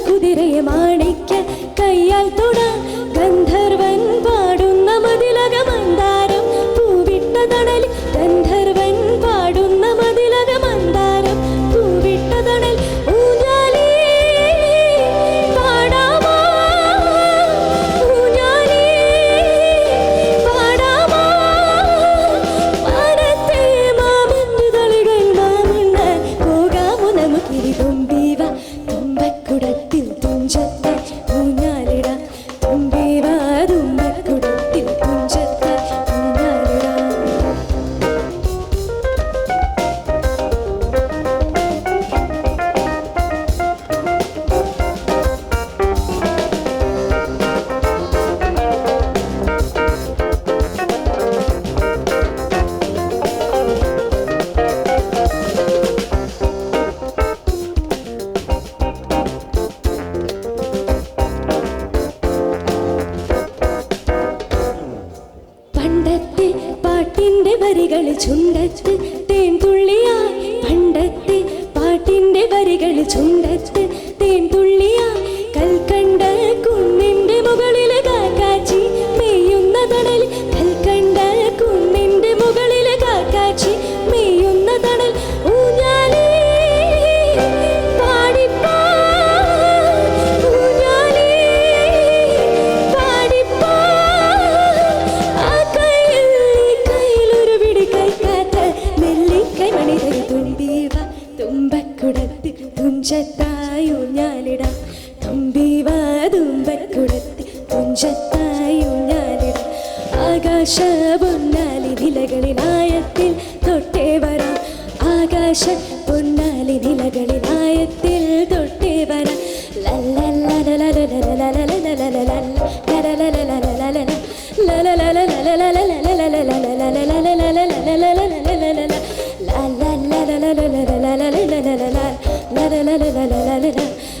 കുതിരയെ മാണിക്ക കയ്യാൽ തുട. ഗന്ധർവൻ പാടുന്ന മതിലക മന്ദാരം പൂവിട്ട തണൽ ഗന്ധർവൻ പാടുന്ന മതിലക മന്ദാരം പൂവിട്ട തണൽ ും ചുണ്ടത്ത് തേ ഊഞ്ഞാലിടാം തുമ്പീവ തുമ്പക്കുടത്തി തുഞ്ചത്തായി ഊഞ്ഞാലിടാം ആകാശ പൊന്നാലി നിലകളിലായത്തിൽ തൊട്ടേ വരാം ആകാശ പൊന്നാലി നിലകളിലായത്തിൽ തൊട്ടേ വരാം